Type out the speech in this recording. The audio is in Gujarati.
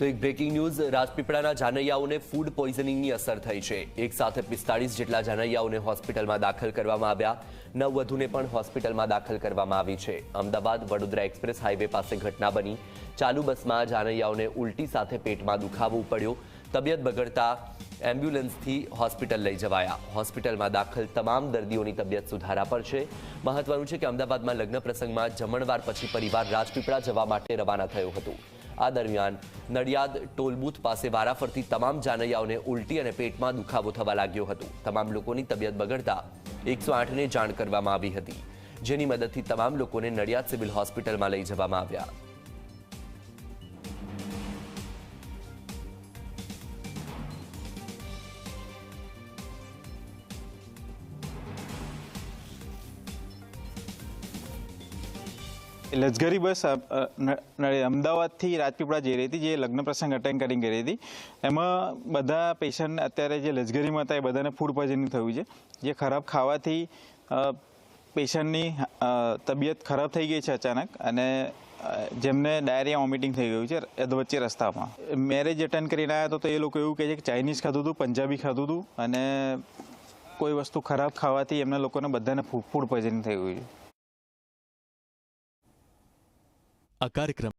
તો એક બ્રેકિંગ ન્યૂઝ રાજપીપળાના જાનૈયાઓને ફૂડ પોઈઝનિંગની અસર થઈ છે. એક સાથે પિસ્તાળીસ જેટલા જાનૈયાઓને હોસ્પિટલમાં દાખલ કરવામાં આવ્યા. નવ વધુને પણ હોસ્પિટલમાં દાખલ કરવામાં આવી છે. અમદાવાદ વડોદરા એક્સપ્રેસ હાઈવે પાસે ઘટના બની. ચાલુ બસમાં જાનૈયાઓને ઉલટી સાથે પેટમાં દુખાવો પડ્યો તબિયત બગડતા એમ્બ્યુલન્સથી હોસ્પિટલ લઈ જવાયા. હોસ્પિટલમાં દાખલ તમામ દર્દીઓની તબિયત સુધારા પર છે. મહત્વનું છે કે અમદાવાદમાં લગ્ન પ્રસંગમાં જમણવાર પછી પરિવાર રાજપીપળા જવા માટે રવાના થયું હતું. આ દરમિયાન નડિયાદ ટોલબૂથ પાસે વારાફરતી તમામ જાનૈયાઓને ઉલટી અને પેટમાં દુખાવો થવા લાગ્યો હતો. તમામ લોકોની તબિયત બગડતા એકસો આઠને જાણ કરવામાં આવી હતી, જેની મદદથી તમામ લોકોને નડિયાદ સિવિલ હોસ્પિટલમાં લઈ જવામાં આવ્યા. લક્ઝરી બસ અમદાવાદથી રાજપીપળા જઈ રહી હતી, જે લગ્ન પ્રસંગ અટેન્ડ ગઈ રહી હતી. એમાં બધા પેશન્ટ અત્યારે જે લશ્કરીમાં હતા, એ બધાને ફૂડ પોઈઝનિંગ થયું છે. જે ખરાબ ખાવાથી પેશન્ટની તબિયત ખરાબ થઈ ગઈ છે અચાનક અને જેમને ડાયરિયા વોમિટિંગ થઈ ગયું છે અધવચ્ચે રસ્તામાં. મેરેજ અટેન્ડ કરીને આવ્યા તો એ લોકો એવું કહે છે કે ચાઇનીઝ ખાધું હતું પંજાબી ખાધું હતું અને કોઈ વસ્તુ ખરાબ ખાવાથી એમના લોકોને બધાને ફૂડ પોઈઝનિંગ થઈ ગયું છે. આ કાર્યક્રમ